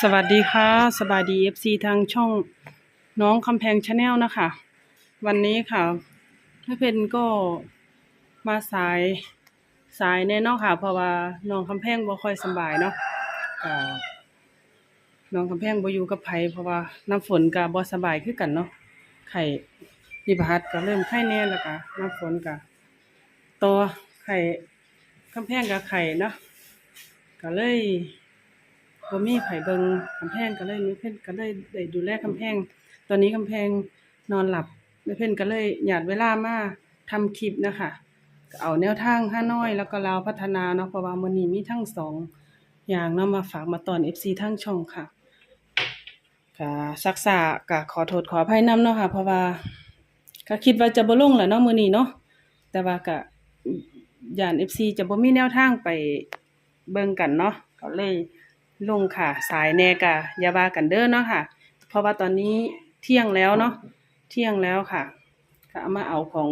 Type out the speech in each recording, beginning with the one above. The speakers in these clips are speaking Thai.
สวัสดีค่ะสบายดีเอฟซีทางช่องน้องคำแพงชาแนลนะคะ วันนี้ค่ะแม่เพนก็มาสายสายแน่นอนค่ะ เพราะว่าน้องคำแพงบ่ค่อยสบายเนาะน้องคำแพงบ่อยู่กับไผเพราะว่าน้ำฝนก็บ่สบายคือกันเนาะไข้พิพหัสก็เริ่มไข้แน่แล้วก็น้ำฝนก็ตัวไข้คำแพงกับไข้เนาะก็เลย บ่มีไผเบิงกำแพงก็เลยแม่เพิ่นก็เลยได้ดูแลกำแพง ตอนนี้กำแพงนอนหลับแม่เพิ่นก็เลยหยาดเวลามาทำคลิปนะคะก็เอาแนวทางฮาน้อยแล้วก็ลาวพัฒนาเนาะเพราะว่ามื้อนี้มีทั้งสองอย่างเนาะมาฝากมาตอน FC ทั้งช่องค่ะก็ซักษาก็ขอโทษขออภัยนํเนาะค่ะเพราะว่าก็คิดว่าจะบ่ลงแหละเนาะมื้อนี้เนาะแต่ว่าก็ย่าน FC จะบ่มีแนวทางไปเบิ่งกันเนาะก็เลย ลงค่ะ สายแน่กะอย่าว่ากันเด้อเนาะค่ะ เพราะว่าตอนนี้เที่ยงแล้วเนาะเที่ยงแล้วค่ะก็เอามาเอาของ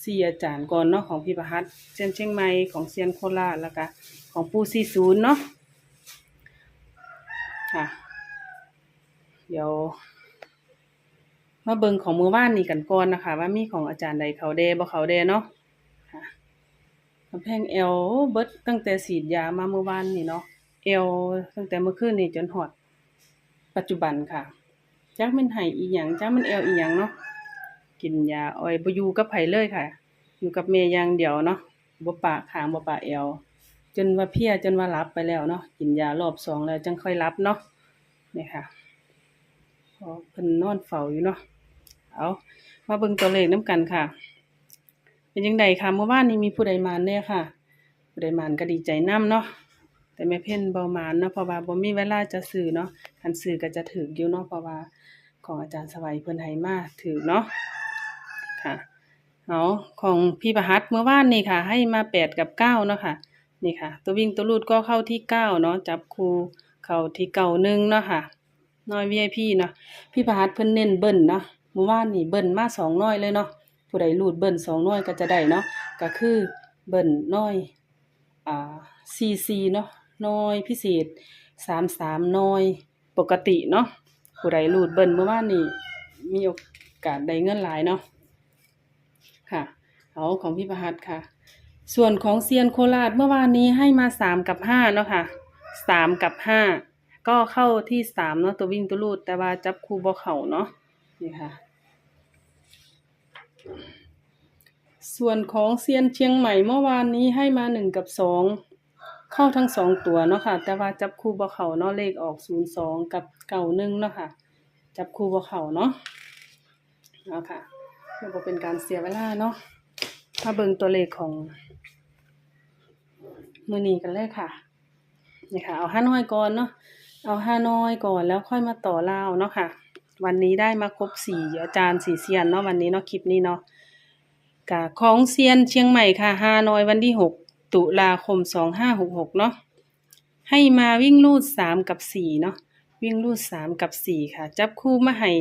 เสียจารย์ก่อนเนาะของพี่ประหัตเซียนเชียงใหม่ของเซียนโคราชแล้วก็ของปูซีศูนย์เนาะค่ะ เดี๋ยวมาเบิงของมือว่านนี่กันก่อนนะคะ ว่ามีของอาจารย์ใดเขาเดบ่เขาเดเนาะค่ะกำแพงเอวเบิดตั้งแต่ฉีดยามาเมื่อวานนี่เนาะ เอวตั้งแต่เมื่อคืนนี่จนหอด ปัจจุบันค่ะจักมันไห้อีหยังจักมันเอวอีหยังเนาะกินยาอ้อยบ่อยู่กับไผเลยค่ะ อยู่กับแม่อย่างเดียวเนาะบ่ปากขางบ่ปากเอวจนว่าเพียจนว่าหลับไปแล้วเนาะกินยารอบสองแล้วจังค่อยหลับเนาะนี่ค่ะพอเพิ่นนอนเฝ้าอยู่เนาะเอามาเบิ่งตัวเลขนํกันค่ะ เป็นจังไดค่ะเมื่อวานนี้มีผู้ใดมาแน่ค่ะผู้ใดมาก็ดีใจนํเนาะ แต่แม่เพ่นบ่มานเนาะเพราะว่าบ่มีเวลาจะซื้อเนาะคันซื้อก็จะถึกอยู่เนาะเพราะว่าของอาจารย์สวัยเพิ่นให้มาถึกเนาะค่ะเอาของพี่ประหัตเมื่อวานนี่ค่ะ ให้มาแปดกับเก้าเนาะค่ะนี่ค่ะ ตัววิ่งตัวลูดก็เข้าที่เก้าเนาะจับคู่เข้าที่เก้าหนึ่งเนาะค่ะน้อย VIP เนาะพี่ประหัตเพิ่นเน้นเบิ้ลเนาะเมื่อวานนี่เบิ้ลมาสองน้อยเลยเนาะผู้ใดลูดเบิ้ลสองน้อยก็จะได้เนาะก็คือเบิ้ลน้อยอ่าซีซีเนาะ น้อย พิเศษสามสามน้อย ปกติเนาะผู้ใดรูดเบิ้ลเมื่อวานนี้มีโอกาสได้เงินหลายเนาะค่ะเอาของพี่ประหัตค่ะ ส่วนของเซียนโคราชเมื่อวานนี้ให้มาสามกับห้าเนาะค่ะสามกับห้าก็เข้าที่สามเนาะตัววิ่งตัวรูด แต่ว่าจับคู่บ่เข่าเนาะนี่ค่ะ ส่วนของเซียนเชียงใหม่เมื่อวานนี้ให้มาหนึ่งกับสอง เข้าทั้งสองตัวเนาะค่ะ แต่ว่าจับคู่บ่เขาเนาะเลขออกศูนย์สองกับเก่าหนึ่งเนาะค่ะ จับคู่บ่เขาเนาะเอาค่ะเพื่อเป็นการเสียเวลาเนาะมาเบิ่งตัวเลขของมือนีกันเลยค่ะนี่ค่ะ เอาห้าน้อยก่อนเนาะเอาห้าน้อยก่อนแล้วค่อยมาต่อเล่าเนาะค่ะ วันนี้ได้มาครบสี่อาจารย์สี่เซียนเนาะวันนี้เนาะคลิปนี้เนาะกะของเซียนเชียงใหม่ค่ะฮานอยวันที่หก ตุลาคมสองห้าหกหกเนาะให้มาวิ่งลูดสามกับสี่เนาะวิ่งลูดสามกับสี่ค่ะ จับคู่มาให้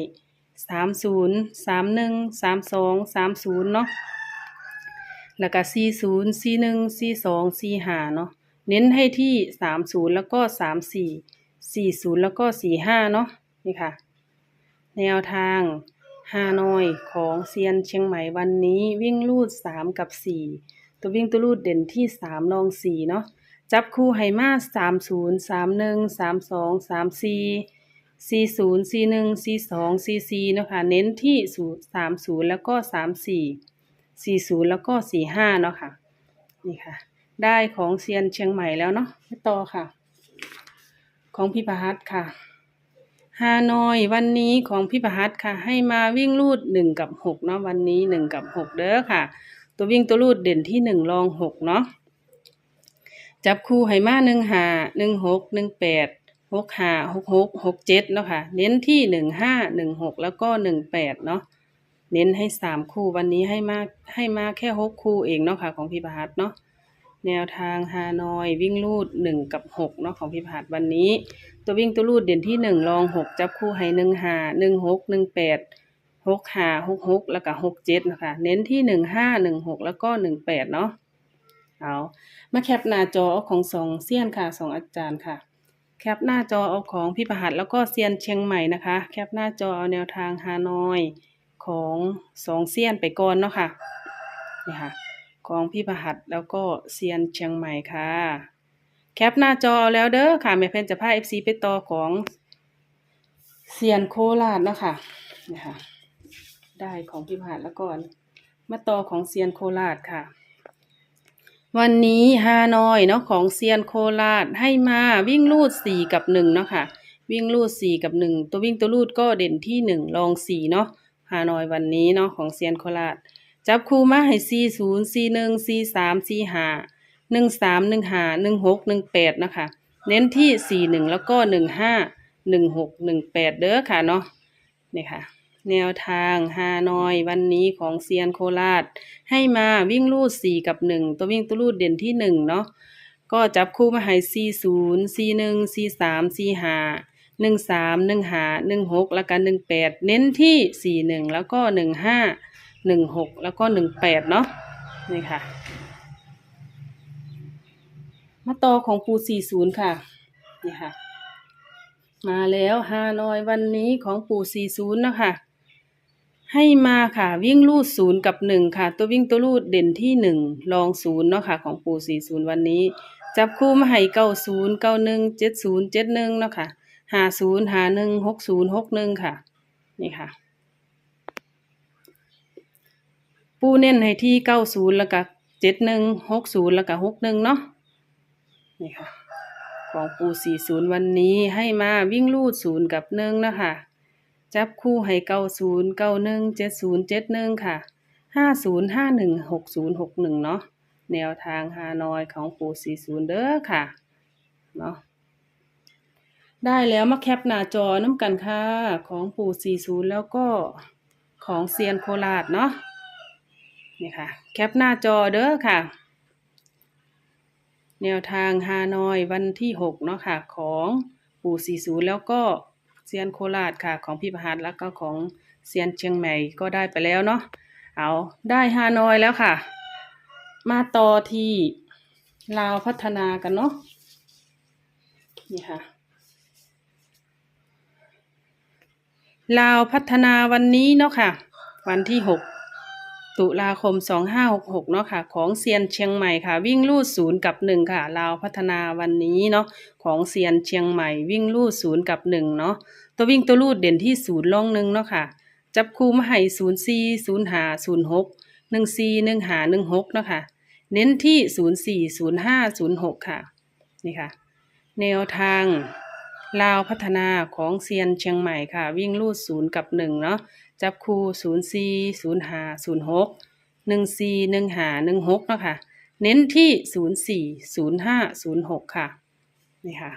สามศูนย์สามหนึ่งสามสองสามศูนย์เนาะแล้วก็สี่ศูนย์สี่หนึ่งสี่สองสี่ห้าเนาะเน้นให้ที่สามศูนย์แล้วก็สามสี่สี่ศูนย์แล้วก็สี่ห้าเนาะนี่ค่ะ แนวทางฮานอยของเซียนเชียงใหม่วันนี้วิ่งลูดสามกับสี่ ตัววิ่งตัวลูดเด่นที่สามรองสี่เนาะจับคู่ให้มาสามศูนย์สามหนึ่งสามสองสามสี่สี่ศูนย์สี่หนึ่งสี่สองสี่สี่เนาะค่ะเน้นที่ศูนย์สามศูนย์แล้วก็สามสี่สี่ศูนย์แล้วก็สี่ห้าเนาะค่ะนี่ค่ะ ได้ของเซียนเชียงใหม่แล้วเนาะไปต่อค่ะ ของพี่ประหัตค่ะฮานอยวันนี้ของพี่ประหัตค่ะ ให้มาวิ่งลูดหนึ่งกับหกเนาะวันนี้หนึ่งกับหกเด้อค่ะ ตัววิ่งตัวลูดเด่นที่หนึ่งรองหกเนาะจับคู่ให้มาหนึ่งหาหนึ่งหกหนึ่งแปดหกหาหกหกหกเจ็ดเนาะค่ะ เน้นที่หนึ่งห้าหนึ่งหกแล้วก็หนึ่งแปดเนาะเน้นให้สามคู่วันนี้ให้มาให้มาแค่หกคู่เองเนาะค่ะของพี่ประหัตเนาะแนวทางฮานอยวิ่งลูดหนึ่งกับหกเนาะของพี่ประหัตวันนี้ ตัววิ่งตัวรูดเด่นที่หนึ่งรองหกจับคู่ให้หนึ่งหาหนึ่งหกหนึ่งแปด หกห้าหกหกแล้วก็หกเจ็ดนะคะ เน้นที่หนึ่งห้าหนึ่งหกแล้วก็หนึ่งแปดเนาะเอามาแคปหน้าจอของสองเซียนค่ะสองอาจารย์ค่ะ แคปหน้าจอเอาของพี่ประหัดแล้วก็เซียนเชียงใหม่นะคะ แคปหน้าจอเอาแนวทางฮานอยของสองเซียนไปก่อนเนาะค่ะนี่ค่ะของพี่ประหัดแล้วก็เซียนเชียงใหม่ค่ะ แคปหน้าจอเอาแล้วเด้อค่ะแม่เพนจะพา FC ไปต่อของเซียนโคราชเนาะค่ะนี่ค่ะ ได้ของพี่ประหัดแล้วก่อน มาต่อของเซียนโคราชค่ะ วันนี้ฮานอยเนาะของเซียนโคราชให้มาวิ่งลูดสี่กับหนึ่งเนาะค่ะ วิ่งลูดสี่กับหนึ่งตัววิ่งตัวลูดก็เด่นที่หนึ่งรองสี่เนาะฮานอยวันนี้เนาะของเซียนโคราชจับคู่มาให้สี่ศูนย์สี่หนึ่งสี่สามสี่ห้าหนึ่งสามหนึ่งห้าหนึ่งหกหนึ่งแปดนะคะเน้นที่สี่หนึ่งแล้วก็หนึ่งห้าหนึ่งหกหนึ่งแปดเด้อค่ะเนาะนี่ค่ะ แนวทางฮานอยวันนี้ของเซียนโคราช ให้มาวิ่งลูดสี่กับหนึ่งตัววิ่งตัวลูดเด่นที่หนึ่งเนาะก็จับคู่มาให้สี่ศูนย์สี่หนึ่งสี่สามสี่ห้าหนึ่งสามหนึ่งหาหนึ่งหกแล้วก็หนึ่งแปดเน้นที่สี่หนึ่งแล้วก็หนึ่งห้าหนึ่งหกแล้วก็หนึ่งแปดเนาะนี่ค่ะ มาต่อของปูสี่ศูนย์ค่ะ นี่ค่ะ มาแล้วฮานอยวันนี้ของปูสี่ศูนย์นะคะ ให้มาค่ะ วิ่งลูดศูนย์กับหนึ่งค่ะ ตัววิ่งตัวลูดเด่นที่หนึ่งรองศูนย์เนาะค่ะ ของปูสี่ศูนย์วันนี้ จับคู่มาให้เก้าศูนย์เก้าหนึ่งเจ็ดศูนย์เจ็ดหนึ่งเนาะค่ะหาศูนย์หาหนึ่งหกศูนย์หกหนึ่งค่ะ นี่ค่ะ ปูเน้นให้ที่เก้าศูนย์แล้วก็เจ็ดหนึ่งหกศูนย์แล้วก็หกหนึ่งเนาะนี่ค่ะ ของปูสี่ศูนย์วันนี้ให้มาวิ่งลูดศูนย์กับหนึ่งนะคะ จับคู่ให้เก้าศูนย์เก้าหนึ่งเจ็ดศูนย์เจ็ดหนึ่งค่ะห้าศูนย์ห้าหนึ่งหกศูนย์หกหนึ่งเนาะแนวทางฮานอยของปูสี่ศูนย์เด้อค่ะเนาะได้แล้วมาแคปหน้าจอน้ำกันค่ะ ของปูสี่ศูนย์แล้วก็ของเซียนโคราชเนาะนี่ค่ะ แคปหน้าจอเด้อค่ะ แนวทางฮานอยวันที่หกเนาะค่ะ ของปู่สี่ศูนย์แล้วก็ ซียนโคราชค่ะ ของพี่ประหัตแล้วก็ของเซียนเชียงใหม่ก็ได้ไปแล้วเนาะเอาได้ฮานอยแล้วค่ะ มาต่อที่ลาวพัฒนากันเนาะนี่ค่ะลาวพัฒนาวันนี้เนาะค่ะ วันที่หก ตุลาคม 2566 เนาะค่ะ ของเซียนเชียงใหม่ค่ะ วิ่งลูดศูนย์กับหนึ่งค่ะลาวพัฒนาวันนี้เนาะของเซียนเชียงใหม่ วิ่งลูดศูนย์กับหนึ่งเนาะตัววิ่งตัวลูดเด่นที่ศูนย์ลงหนึ่งเนาะค่ะ จับคู่มาให้ศูนย์สี่ศูนย์หาศูนย์หกหนึ่งสี่หนึ่งหาหนึ่งหกเนาะค่ะ เน้นที่ศูนย์สี่ศูนย์ห้าศูนย์หกค่ะ นี่ค่ะ แนวทางลาวพัฒนาของเซียนเชียงใหม่ค่ะ วิ่งลูดศูนย์กับหนึ่งเนาะ จับคู่ศูนย์สี่ศูนย์หาศูนย์หกหนึ่งสี่หนึ่งหาหนึ่งหกนะคะเน้นที่ศูนย์สี่ศูนย์ห้าศูนย์หกค่ะนี่ค่ะ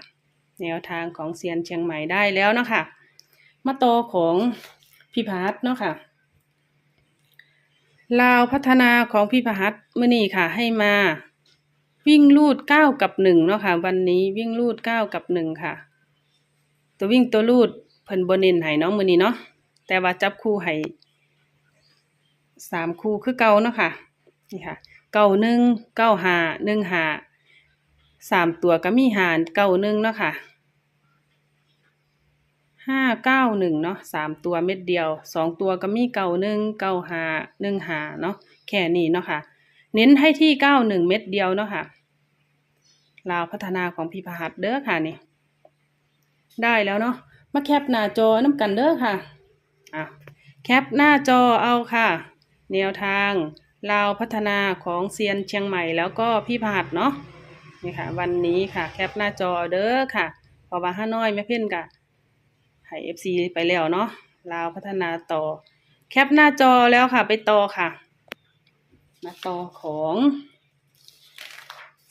แนวทางของเซียนเชียงใหม่ได้แล้วเนาะคะมาโตของพี่พัฒน์เนาะค่ะลาวพัฒนาของพี่พัฒน์มื่อนี้ค่ะ ให้มา วิ่งลูดเก้ากับหนึ่งเนาะค่ะ วันนี้วิ่งลูดเก้ากับหนึ่งค่ะ ตัววิ่งตัวลูดเพิ่นบนเน้นให้เนาะมื้อนี้เนาะ แต่ว่าจับคู่ให้สามคู่คือเก่าเนาะค่ะนี่ค่ะเก้าหนึ่งเก้าหาหนึ่งหาสามตัวก็มีหารเก้าหนึ่งเนาะค่ะห้าเก้าหนึ่งเนาะสามตัวเม็ดเดียวสองตัวก็มีเก้าหนึ่งเก้าหาหนึ่งหาเนาะแค่นี้เนาะค่ะ เน้นให้ที่เก้าหนึ่งเม็ดเดียวเนาะค่ะลาวพัฒนาของพี่พหัสเด้อค่ะนี่ได้แล้วเนาะมาแคปหน้าจอน้ำกันเด้อค่ะ อะแคปหน้าจอเอาค่ะ แนวทางลาวพัฒนาของเซียนเชียงใหม่แล้วก็พี่พหัสเนาะนี่ค่ะ วันนี้ค่ะ แคปหน้าจอเด้อค่ะเพราะว่าห้าน้อยไม่เพ่นกะให้เอฟซีไปแล้วเนาะลาวพัฒนาต่อ แคปหน้าจอแล้วค่ะ ไปต่อค่ะมาต่อของ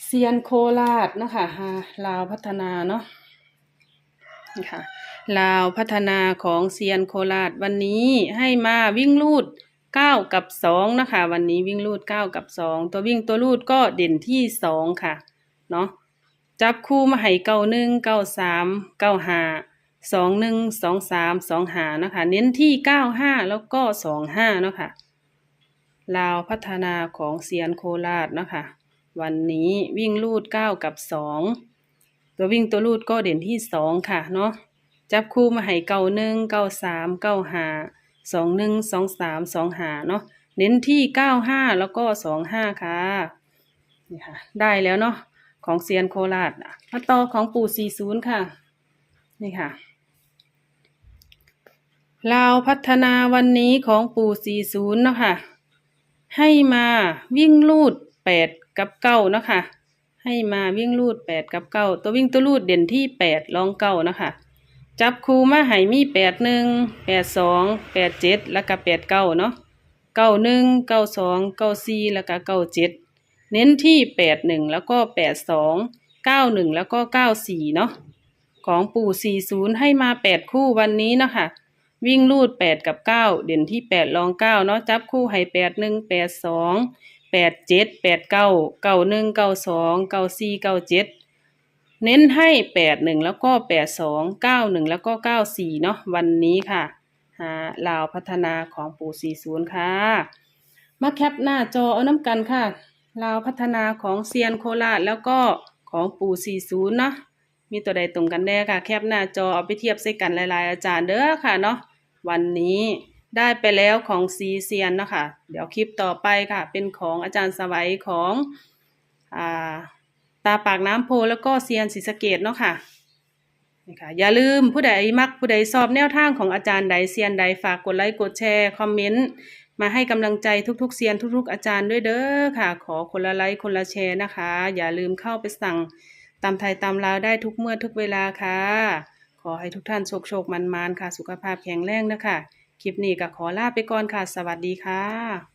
เซียนโคราชเนาะค่ะฮาลาวพัฒนาเนาะนี่ค่ะ ลาวพัฒนาของเซียนโคราชวันนี้ให้มาวิ่งลูดเก้ากับสองนะคะ วันนี้วิ่งลูดเก้ากับสองตัววิ่งตัวลูดก็เด่นที่สองค่ะ เนาะจับคู่มาให้เก้าหนึ่งเก้าสามเก้าห้าสองหนึ่งสองสามสองหานะคะ เน้นที่เก้าห้าแล้วก็สองห้าเนาะค่ะลาวพัฒนาของเซียนโคราชนะคะ วันนี้วิ่งลูดเก้ากับสองตัววิ่งตัวรูดก็เด่นที่สองค่ะเนาะ จับคู่มาให้เก้าหนึ่งเก้าสามเก้าห้าสองหนึ่งสองสามสองห้าเนาะเน้นที่เก้าห้าแล้วก็สองห้าค่ะนี่ค่ะ ได้แล้วเนาะของเซียนโคราชมาต่อของปู่สี่ศูนย์ค่ะ นี่ค่ะลาวพัฒนาวันนี้ของปู่สี่ศูนย์เนาะค่ะ ให้มาวิ่งลูดแปดกับเก้าเนาะค่ะให้มาวิ่งลูดแปดกับเก้าตัววิ่งตัวลูดเด่นที่แปดรองเก้านะคะ จับคูมาให้มีแปดหนึ่งแปดสองแปดเจ็ดแล้วก็แปดเก้าเนาะเก้าหนึ่งเก้าสองเก้าสี่แล้วก็เก้าเจ็ดเน้นที่แปดหนึ่งแล้วก็แปดสองเก้าหนึ่งแล้วก็เก้าสี่เนาะของปู่สี่ศูนย์ให้มาแปดคู่วันนี้เนาะค่ะวิ่งลูดแปดกับเก้าเด่นที่แปดรองเก้าเนาะจับคู่ให้แปดหนึ่งแปดสองแปดเจ็ดแปดเก้าเก้าหนึ่งเก้าสองเก้าสี่เก้าเจ็ด เน้นให้แปดหนึ่งแล้วก็แปดสองเก้าหนึ่งแล้วก็เก้าสี่เนาะวันนี้ค่ะหาลาวพัฒนาของปู่สี่ศูนย์ค่ะ มาแคปหน้าจอเอาน้ำกันค่ะลาวพัฒนาของเซียนโคราชแล้วก็ของปู่สี่ศูนย์เนาะมีตัวใดตรงกันแน่ค่ะ แคปหน้าจอเอาไปเทียบใส่กันหลายๆ อาจารย์เด้อค่ะเนาะวันนี้ได้ไปแล้วของซีเซียนเนาะคะเดี๋ยวคลิปต่อไปค่ะ เป็นของอาจารย์สวัยของอ่า ตาปากน้ำโพแล้วก็เซียนศรีสะเกดเนาะค่ะนี่ค่ะอย่าลืมผู้ใดมักผู้ใดสอบแนวทางของอาจารย์ใดเซียนใดฝากกดไลค์กดแชร์คอมเมนต์มาให้กำลังใจทุกๆเซียนทุกๆ อาจารย์ด้วยเด้อค่ะ ขอคนละไลค์คนละแชร์นะคะ อย่าลืมเข้าไปสั่งตามไทยตามลาวได้ทุกเมื่อทุกเวลาค่ะ ขอให้ทุกท่านโชคโชคมันมานๆค่ะ สุขภาพแข็งแรงนะคะ คลิปนี้ก็ขอลาไปก่อนค่ะ สวัสดีค่ะ